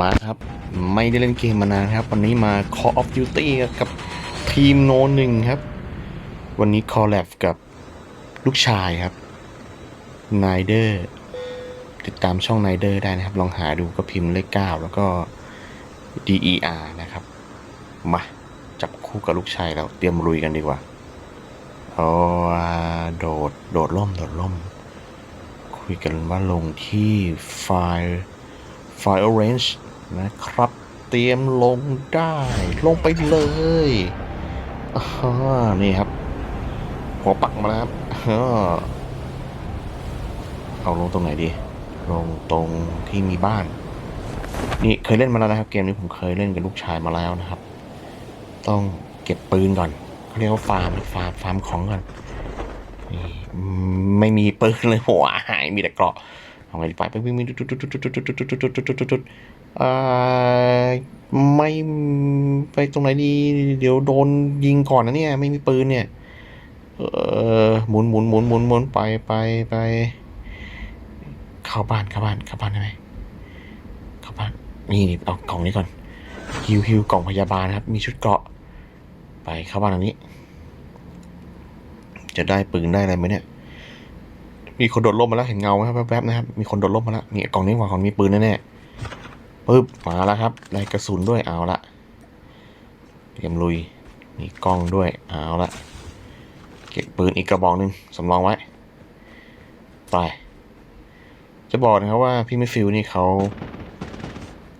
มาครับ ไม่ได้เล่นเกมมานานครับ วันนี้มา Call of Duty กับทีมโนหนึ่งครับ วันนี้คอลแลบกับลูกชายครับนายเดอร์ติดตามช่องนายเดอร์ได้นะครับ ลองหาดูก็พิมพ์เลข9แล้วก็ DER นะครับ มา จับคู่กับลูกชายแล้วเตรียมลุยกันดีกว่าเอาโดด โดดล่ม โดดล่ม คุยกันว่าลงที่ไฟล์ไฟล์ Orange นะครับ เตรียมลงได้ ลงไปเลยอ่านี่ครับ หัวปักมาแล้วครับอ่าเอาลงตรงไหนดี ลงตรงที่มีบ้าน นี่เคยเล่นมาแล้วนะครับ เกมนี้ผมเคยเล่นกับลูกชายมาแล้วนะครับ ต้องเก็บปืนก่อนเขาเรียกว่าฟาร์มฟาร์มฟาร์มของก่อนไม่มีปืนเลยหัวหายมีแต่เกราะ ทำไงดีไปไปวิ่งวิ่งไม่ไปตรงไหนดี เดี๋ยวโดนยิงก่อนนะเนี่ย ไม่มีปืนเนี่ย เออหมุนหมุนหมุนหมุนหมุนไปไปไปเข้าบ้านเข้าบ้านเข้าบ้านได้ไหมเข้าบ้านนี่เอากล่องนี้ก่อนฮิวฮิวกล่องพยาบาลครับ มีชุดเกราะ ไปเข้าบ้านหลังนี้ จะได้ปืนได้อะไรไหมเนี่ย มีคนโดดร่มมาแล้วเห็นเงาไหมครับแวบๆนะครับ มีคนโดดร่มมาแล้วนี่กล่องนี้ว่าของมีปืนแน่ๆปึ๊บมาแล้วครับได้กระสุนด้วยเอาละเตรียมลุยมีกล้องด้วยเอาละเก็บปืนอีกกระบอกหนึ่งสำรองไว้ไปจะบอกนะครับว่าพี่ไม่ฟิลนี่เขา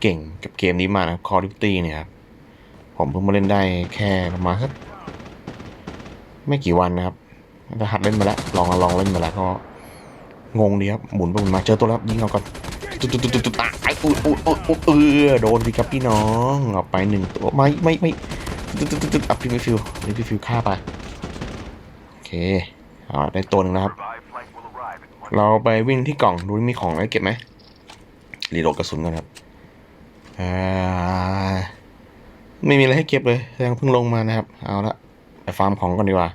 เก่งกับเกมนี้มากนะครับ Call of Duty เนี่ยครับผมเพิ่งมาเล่นได้แค่ประมาณสักไม่กี่วันนะครับแต่หัดเล่นมาแล้ว ลองลองเล่นมาแล้วก็ งงดีครับหมุนไปหมุนมาเจอตัวแล้วยิงเอาก่อนตุ๊ดตุ๊ดตุ๊ดตุ๊ดตายอุ้ยอุ้ยอุ้ยอุ้ยเออโดนดีครับพี่น้องเอาไปหนึ่งตัวไม่ไม่ไม่ตุ๊ดตุ๊ดตุ๊ดอัพพี่ไม่ฟิลนี่พี่ฟิลฆ่าไปโอเคเอาได้ตัวหนึ่งแล้วครับ เราไปวิ่งที่กล่องดูมีของอะไรเก็บไหมรีโหลดกระสุนก่อนครับอ่าไม่มีอะไรให้เก็บเลยยังเพิ่งลงมานะครับ เอาละไปฟาร์มของก่อนดีกว่า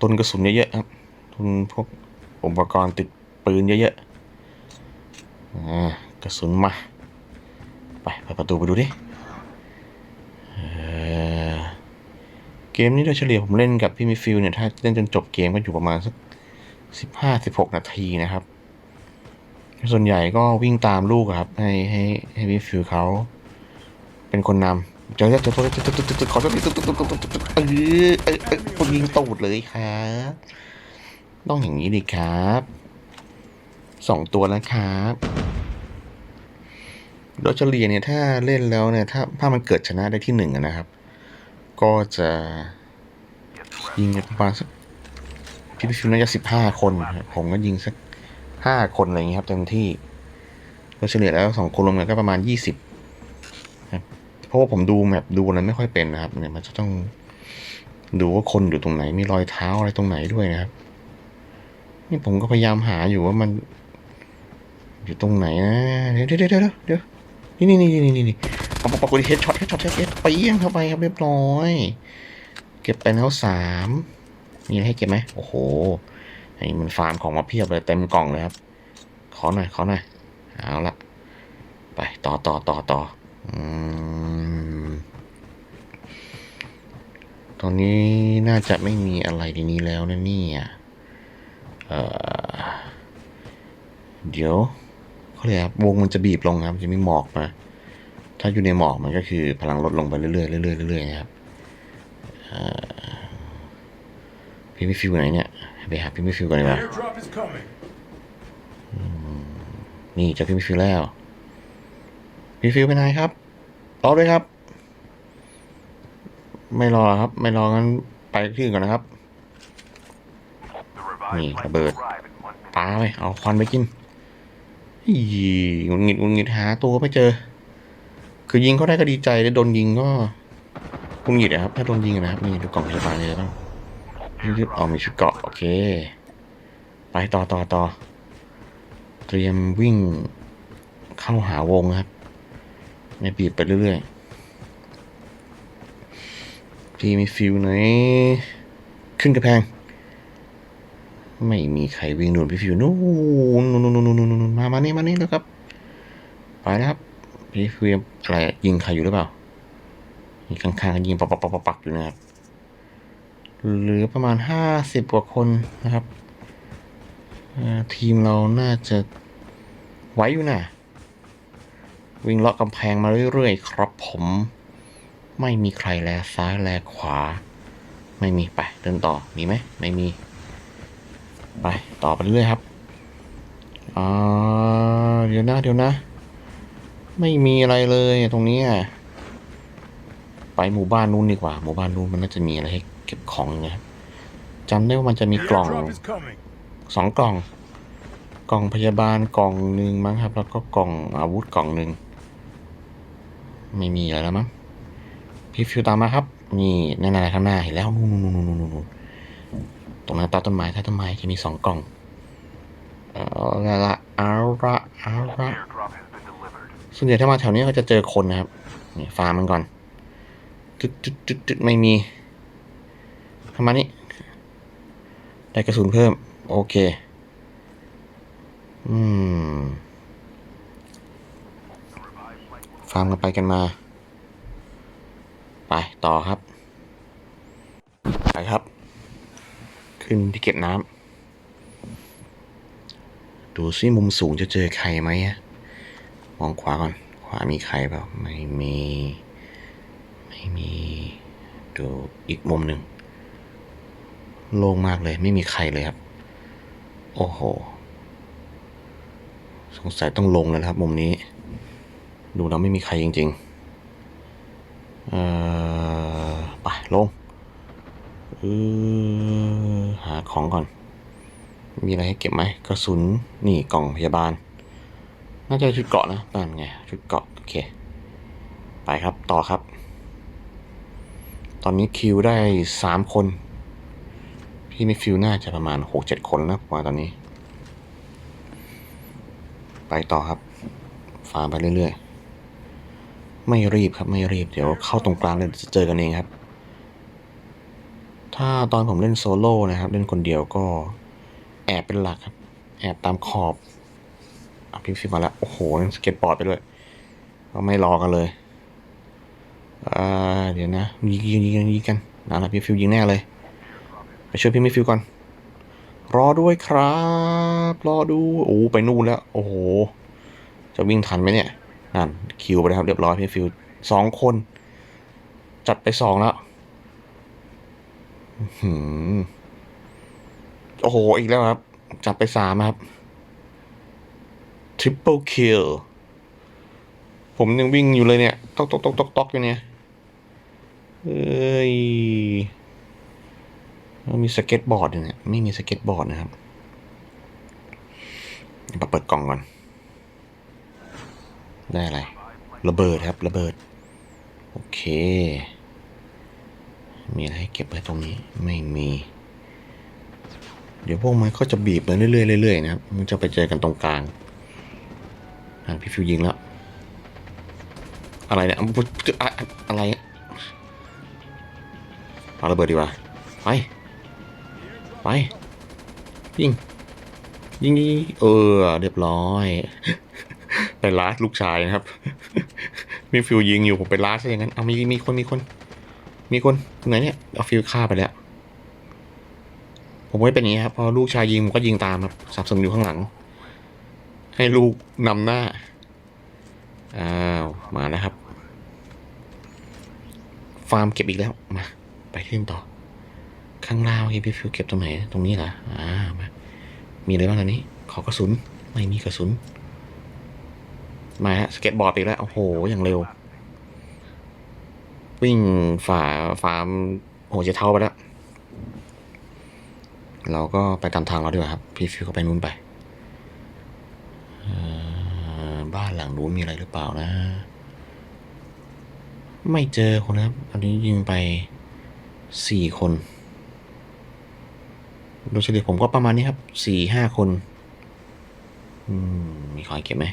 ตุนกระสุนเยอะๆครับ ทุนพวก อุปกรณ์ติดปืนเยอะๆกระสุนมา ไปไปประตูไปดูดิเกมนี้โดยเฉลี่ยผมเล่นกับพี่มิฟิลเนี่ย ถ้าเล่นจนจบเกมก็อยู่ประมาณสักสิบห้าสิบหกนาทีนะครับ ส่วนใหญ่ก็วิ่งตามลูกครับ ให้ให้ให้วิฟิวเขาเป็นคนนำเจอแล้วเจอตัวแล้วเจอตัวตัวตัวขอตัวนี้ตัวตัวตัวตัวตัวเออเออเออผมยิงตูดเลยครับ ต้องอย่างนี้ดิครับสองตัวแล้วครับ โดยเฉลี่ยเนี่ยถ้าเล่นแล้วเนี่ยถ้าถ้ามันเกิดชนะได้ที่หนึ่งนะครับ ก็จะยิงประมาณสักพี่พิฟิวน่าจะสิบห้าคน ผมก็ยิงสักห้าคนอะไรอย่างนี้ครับเต็มที่โดยเฉลี่ยแล้วสองคนรวมกันก็ประมาณยี่สิบเพราะว่าผมดูแมปดูอะไรไม่ค่อยเป็นนะครับ เนี่ยมันจะต้องดูว่าคนอยู่ตรงไหนมีรอยเท้าอะไรตรงไหนด้วยนะครับ นี่ผมก็พยายามหาอยู่ว่ามัน อยู่ตรงไหนนะ เดี๋ยวเดี๋ยวเดี๋ยวเดี๋ยวเดี๋ยวนี่นี่นี่นี่นี่นี่เอาปะปะกูเฮดช็อตเฮดช็อตเฮดช็อตไปเยี่ยงเข้าไปครับเรียบร้อย เก็บไปแล้วสามมีอะไรให้เก็บไหมโอ้โหไอ้มันฟาร์มของมาเพียบเลยเต็มกล่องเลยครับ ขอหน่อยขอหน่อยเอาละไปต่อต่อต่อต่อตอนนี้น่าจะไม่มีอะไรในนี้แล้วนะเนี่ย เอ่อเดี๋ยวเขาเรียกครับวงมันจะบีบลงครับจะมีหมอกมา ถ้าอยู่ในหมอกมันก็คือพลังลดลงไปเรื่อยๆเรื่อยๆเรื่อยๆนะครับเอ่อพี่ไม่ฟิวไหนเนี่ยไปหาพี่ไม่ฟิวก่อนดีกว่า Airdrop is coming. นี่เจอพี่ไม่ฟิวแล้วพี่ฟิวไปไหนครับรอด้วยครับ ไม่รอครับ ไม่รองั้นไปที่อื่นก่อนนะครับ นี่ระเบิดปาไปเอาควันไปกินอีหงุดหงิดหงุดหงิดหาตัวไม่เจอ คือยิงเขาได้ก็ดีใจแต่โดนยิงก็หงุดหงิดอะครับ ถ้าโดนยิงนะครับ นี่ดูกล่องพยาบาลเลยบ้างรีบเอามีชุดเกาะโอเค ไปต่อต่อต่อเตรียมวิ่งเข้าหาวงครับไม่บีบไปเรื่อยๆพี่มีฟิวไหนขึ้นกระแพง ไม่มีใครวิ่งหนุนพี่ฟิวนู่นนู่นนู่นนู่นนู่นมามานี่มานี่แล้วครับ ไปแล้วครับ พี่ฟิวอะไรยิงใครอยู่หรือเปล่ามีข้างๆก็ยิงปักปักปักปักปักอยู่นะครับเหลือประมาณห้าสิบกว่าคนนะครับทีมเราน่าจะไหวอยู่นะวิ่งเลาะกำแพงมาเรื่อยๆ ครับผม ไม่มีใครแลซ้ายแลขวา ไม่มีไปเดินต่อ มีไหม ไม่มี ไป ต่อไปเรื่อยๆครับอ่าเดี๋ยวนะเดี๋ยวนะ ไม่มีอะไรเลยตรงนี้อะไปหมู่บ้านนู้นดีกว่า หมู่บ้านนู้นมันน่าจะมีอะไรให้เก็บของนะครับจำได้ว่ามันจะมี The กล่อง airdrop is coming. สองกล่อง กล่องพยาบาลกล่องหนึ่งมั้งครับ แล้วก็กล่องอาวุธกล่องหนึ่งไม่มีอะไรแล้วมั้งพี่ฟิวตามมาครับ นี่นั่นอะไรข้างหน้าเห็นแล้วนู่นนู่นนู่นนู่นนู่น ตรงนั้นใต้ต้นไม้ใต้ต้นไม้จะมีสองกล่องเอาละละเอาละเอาละส่วนใหญ่ถ้ามาแถวนี้ก็จะเจอคนนะครับนี่ฟาร์มมันก่อนจุดจุดจุดจุดไม่มีทำมานี่ได้กระสุนเพิ่ม โอเค อืม ฟาร์มกันไปกันมา ไปต่อครับ ไปครับ ขึ้นที่เก็บน้ำดูซิมุมสูงจะเจอใครไหมอะมองขวาก่อน ขวามีใครเปล่าไม่มี ไม่มี ดูอีกมุมหนึ่งโล่งมากเลยไม่มีใครเลยครับ โอ้โห สงสัยต้องลงแล้วครับ มุมนี้ ดูแล้วไม่มีใครจริง ๆ เอ่อ ไปลง หาของก่อน มีอะไรให้เก็บไหมกระสุน นี่กล่องพยาบาล น่าจะชุดเกาะนะนั่นไง ชุดเกาะ โอเค ไปครับต่อครับ ตอนนี้คิวได้สามคน พี่มิฟิวน่าจะประมาณหกเจ็ดคนนะประมาณตอนนี้ ไปต่อครับฟาร์มไปเรื่อยๆ ไม่รีบครับไม่รีบ เดี๋ยวเข้าตรงกลางเลยจะเจอกันเองครับ ถ้าตอนผมเล่นโซโล่นะครับ เล่นคนเดียวก็แอบเป็นหลักครับ แอบตามขอบอะพิมพ์ฟิมาแล้ว โอ้โหนั่งสเก็ตบอร์ดไปด้วยก็ไม่รอกันเลยอ่าเดี๋ยวนะยิงยิงยิงยิงกันนั่นแหละพี่ฟิวยิงแน่เลย ไปช่วยพี่มิฟิวก่อน รอด้วยครับ รอดู โอ้ไปนู่นแล้ว โอ้โห จะวิ่งทันไหมเนี่ยนั่นคิวไปแล้วครับเรียบร้อยพี่ฟิวสองคน จัดไปสองแล้ว โอ้โห อีกแล้วครับ จัดไปสามครับ triple kill ผมยังวิ่งอยู่เลยเนี่ย ตอกตอกตอกตอกตอกอยู่เนี่ย เอ้ยมีสเก็ตบอร์ดอยู่เนี่ย ไม่มีสเก็ตบอร์ดนะครับมาเปิดกล่องก่อน ได้อะไร ระเบิดครับ ระเบิด โอเค มีอะไรให้เก็บไว้ตรงนี้ไม่มี เดี๋ยวพวกมันก็จะบีบไปเรื่อยๆเรื่อยๆนะครับมันจะไปเจอกันตรงกลางอ่าพี่ฟิวยิงแล้ว อะไรเนี่ยอะไรเอาระเบิดดีกว่าไป ไปยิงยิง ยิงเออ เรียบร้อย ไปลาสลูกชายนะครับ มีฟิวยิงอยู่ผมไปลาสซะอย่างนั้น เอามีมีคนมีคน มีคนตรงไหนเนี่ยเอาฟิวฆ่าไปแล้ว ผมไม่เป็นอย่างนี้ครับพอลูกชายยิงผมก็ยิงตามครับสับสนอยู่ข้างหลัง ให้ลูกนำหน้าอ้าวมาแล้วครับ ฟาร์มเก็บอีกแล้วมาไปขึ้นต่อ ข้างล่างที่พี่ฟิวเก็บตรงไหนตรงนี้เหรออ่ามามีอะไรบ้างตอนนี้ ขอกระสุนไม่มีกระสุนมาฮะสเก็ตบอร์ดอีกแล้วโอ้โหอย่างเร็ว วิ่งฝ่าฟาร์มโอ้โหจะเท่าไปแล้ว เราก็ไปตามทางเราดีกว่าครับ พี่ฟิวก็ไปนู้นไปเอ่อบ้านหลังนู้นมีอะไรหรือเปล่านะ ไม่เจอคนนะครับ อันนี้ยิงไปสี่คน โดยเฉลี่ยผมก็ประมาณนี้ครับสี่ห้าคนอืมมีขอให้เก็บไหม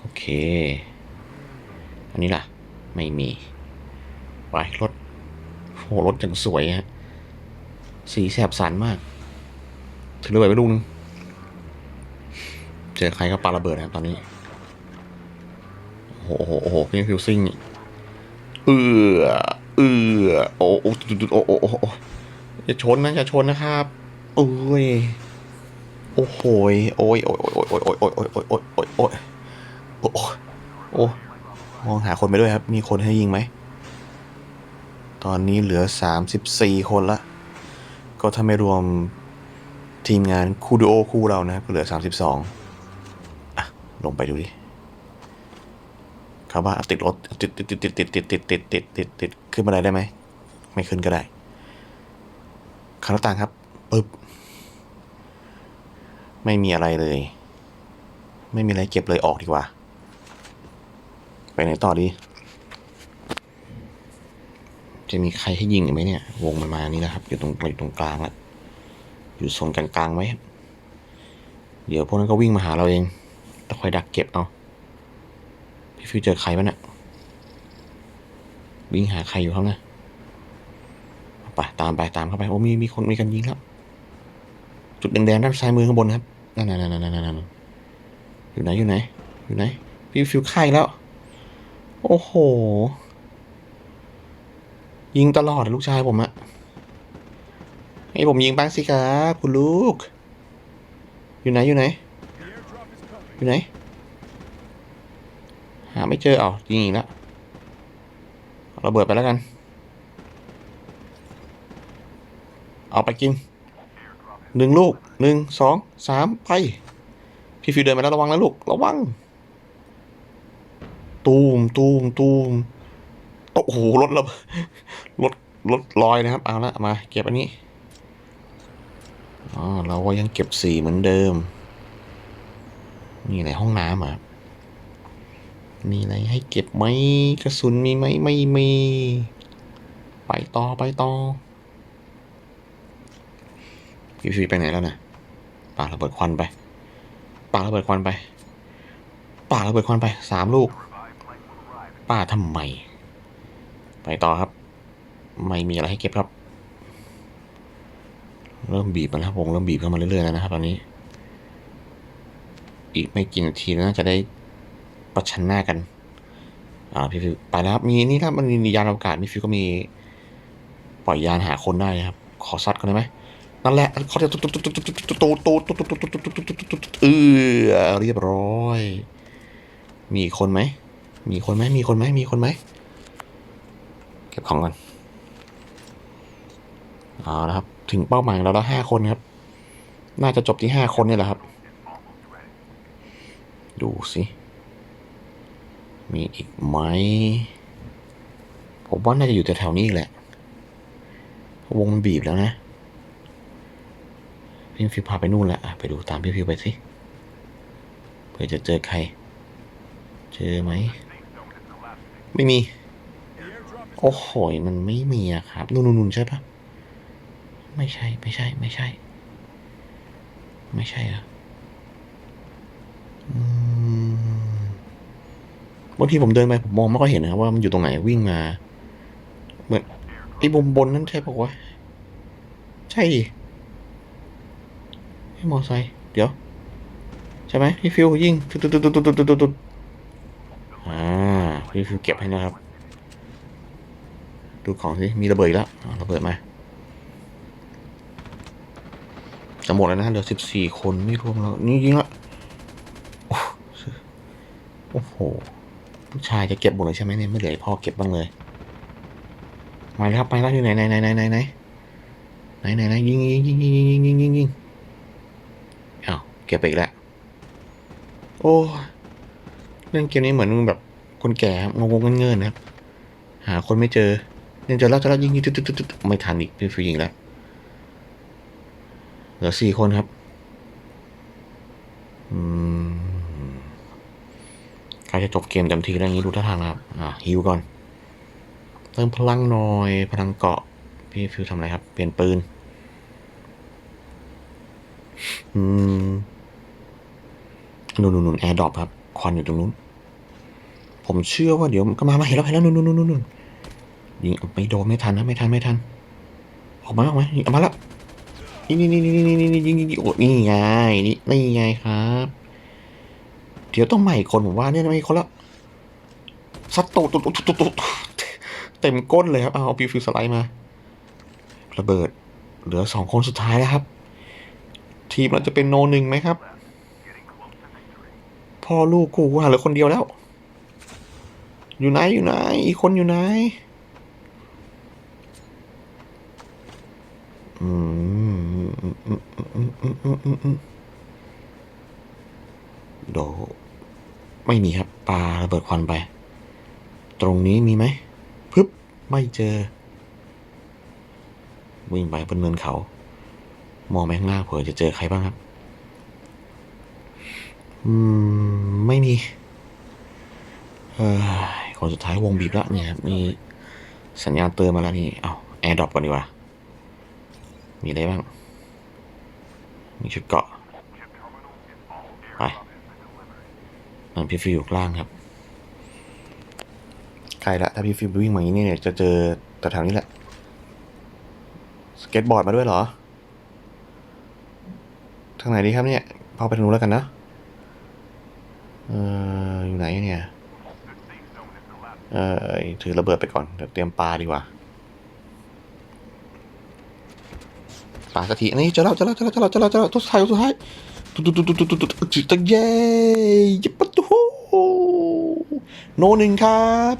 โอเค อันนี้ล่ะ ไม่มี ไปรถโหรถอย่างสวยฮะ สีแสบสันมาก ถือเลยไปลูกนึง เจอใครก็ปาระเบิดนะครับตอนนี้โอโอ้โหโอ้โหพี่ฟิวซิ่งเอือเออโอ้โอ้โอ้โอ้โอ้โอ้อย่าชนนะอย่าชนนะครับโอ้ยโอ้โหยโอ้ยโอ้ยโอ้ยโอ้ยโอ้ยโอ้ยโอ้ยโอ้ยโอ้ยโอ้ยโอ้ยโอ้ยโอ้ยมองหาคนไปด้วยครับ มีคนให้ยิงไหม ตอนนี้เหลือสามสิบสี่คนละ ก็ถ้าไม่รวมทีมงานคูดูโอคู่เรานะครับก็เหลือสามสิบสองอะลงไปดูดิเขาว่าติดรถติดติดติดติดติดติดติดติดติดติดติดขึ้นมาได้ได้ไหม ไม่ขึ้นก็ได้ข้างหน้าต่างครับปึ๊บไม่มีอะไรเลย ไม่มีอะไรเก็บเลยออกดีกว่า ไปไหนต่อดี จะมีใครให้ยิงไหมเนี่ย วงมันมานี่นะครับ อยู่ตรงอยู่ตรงกลางละอยู่โซนกลางๆไว้เดี๋ยวพวกนั้นก็วิ่งมาหาเราเองต้องคอยดักเก็บเอา พี่ฟิวเจอใครบ้างเนี่ยวิ่งหาใครอยู่ครับนะไปตามไปตามเข้าไปโอ้มีมีคนมีกันยิงแล้วจุดแดงๆด้านซ้ายมือข้างบนครับนั่นนั่นนั่นนั่นนั่นอยู่ไหนอยู่ไหน อยู่ไหน พี่ฟิวไข่แล้ว โอ้โห ยิงตลอดลูกชายผมอะให้ผมยิงบ้างสิครับคุณลูก อยู่ไหนอยู่ไหน อยู่ไหน หาไม่เจอเอายิงอีกแล้วเอาระเบิดไปแล้วกัน เอาไปกินหนึ่งลูกหนึ่งสองสามไป พี่ฟิวเดินมาแล้วระวังนะลูก ระวัง ตูมตูมตูม โอ้โหรถระเบิดรถรถลอยนะครับ เอาละมา เก็บอันนี้อ๋อเราก็ยังเก็บสีเหมือนเดิม นี่อะไรห้องน้ำอะมีอะไรให้เก็บไหมกระสุนมีไหมไม่มี ไปต่อไปต่อพี่ฟีไปไหนแล้วนะป่าระเบิดควันไปป่าระเบิดควันไปป่าระเบิดควันไปสามลูกป่าทำไม ไปต่อครับ ไม่มีอะไรให้เก็บครับ เริ่มบีบมาแล้ววงเริ่มบีบเข้ามาเรื่อยๆแล้วนะครับตอนนี้ อีกไม่กี่นาทีน่าจะได้ประชันหน้ากันอ่าพี่ฟิวไปแล้วครับมีนี่ครับมันมียานอวกาศพี่ฟิวก็มีปล่อยยานหาคนได้ครับ ขอซัดกันได้ไหมนั่นแหละเขาจะตุ๊ดตุ๊ดตุ๊ดตุ๊ดตุ๊ดตุ๊ดตุ๊ดตุ๊ดตุ๊ดตุ๊ดตุ๊ดตุ๊ดตุ๊ดตุ๊ดตุ๊ดเออเรียบร้อย มีคนไหมมีคนไหมมีคนไหมมีคนไหม เก็บของก่อนเอาละครับ ถึงเป้าหมายเราแล้วห้าคนครับ น่าจะจบที่ห้าคนนี่แหละครับ ดูสิ มีอีกไหม ผมว่าน่าจะอยู่แถวๆนี้อีกแหละ วงมันบีบแล้วนะ พี่ฟิวพาไปนู่นแล้วอะไปดูตามพี่ฟิวไปสิเผื่อจะเจอใคร เจอไหม ไม่มี โอ้โหมันไม่มีอะครับนู่นนู่นใช่ปะไม่ใช่ไม่ใช่ ไม่ใช่ ไม่ใช่อะอืมบางทีผมเดินไปผมมองไม่ค่อยเห็นนะครับว่ามันอยู่ตรงไหนวิ่งมา เหมือนไอ้บนบนนั้นใช่ปะวะใช่ดิไอ้มอไซค์เดี๋ยว ใช่ไหมพี่ฟิวยิงตุ๊ดตุ๊ดตุ๊ดตุ๊ดตุ๊ดตุ๊ดอ่าพี่ฟิวเก็บให้นะครับ ดูของสิมีระเบิดแล้วระเบิดมาจะหมดแล้วนะเหลือสิบสี่คนไม่รวมเรานี่ยิงละโอ้โอ้โหผู้ชายจะเก็บหมดเลยใช่ไหมเนี่ยไม่เหลือพ่อเก็บบ้างเลยมาแล้วครับไปแล้วที่ไหนไหนไหนไหนไหนไหนไหนไหนไหนยิงยิงยิงยิงยิงยิงยิงยิงอ้าวเก็บไปอีกแล้วโอ้เล่นเกมนี้เหมือนแบบคนแก่งงงเงินๆนะครับหาคนไม่เจอ ยังจอแล้วเจอแล้วยิงยิงตุ๊ดตุ๊ดตุ๊ดไม่ทันอีกพี่ฟิวยิงแล้วเหลือสี่คนครับอืมใกล้จะจบเกมเต็มทีแล้วอย่างนี้ดูท่าทางนะครับ อ่าฮิวก่อนเติมพลังหน่อยพลังเกาะพี่ฟิวทำอะไรครับ เปลี่ยนปืน อืมนู่นนู่นนู่นแอร์ดรอปครับ ควันอยู่ตรงนู้น ผมเชื่อว่าเดี๋ยวมันก็มามาเห็นแล้วเห็นแล้วนู่นนู่นนู่นนู่น ยิงไม่โดนไม่ทันนะไม่ทันไม่ทัน ออกมาออกมาออกมาแล้วนี่นี่นี่นี่นี่นี่นี่ยิงยิงโอ้นี่ไงนี่นี่ไงครับ เดี๋ยวต้องใหม่คนผมว่าเนี่ยไม่คนละซัดตูดตูดตูดตูดตูดเต็มก้นเลยครับเอาเอาฟิวฟิวสไลด์มาระเบิด เหลือสองคนสุดท้ายแล้วครับ ทีมเราจะเป็นโนหนึ่งไหมครับ พ่อลูกกูว่าเหลือคนเดียวแล้ว อยู่ไหนอยู่ไหนอีกคนอยู่ไหน โดไม่มีครับปลาระเบิดควันไป ตรงนี้มีไหมพึบไม่เจอ วิ่งไปบนเนินเขา มองไปข้างหน้าเผื่อจะเจอใครบ้างครับ อืม ไม่มี เออคนสุดท้ายวงบีบแล้วเนี่ยครับมีสัญญาณเตือนมาแล้วนี่ เอาแอร์ดรอปก่อนดีกว่า มีอะไรบ้าง มีชุดเกาะ ไปนั่นพี่ฟิวอยู่ล่างครับ ใกล้ละ ถ้าพี่ฟิววิ่งมาอย่างนี้เนี่ยจะเจอแต่แถวนี้แหละ สเก็ตบอร์ดมาด้วยเหรอ ทางไหนดีครับเนี่ยพาไปทางนู้นแล้วกันนะ เอออยู่ไหนเนี่ย เออถือระเบิดไปก่อน เดี๋ยวเตรียมปลาดีกว่า ปลากะทินี่เจอแล้วเจอแล้วเจอแล้วเจอแล้วเจอแล้วเจอแล้วตัวสุดท้ายตัวสุดท้ายตุ๊ดตุ๊ดตุ๊ดตุ๊ดตุ๊ดตุ๊ดตุ๊ดเย้ยิบปะตูโนหนึ่งครับ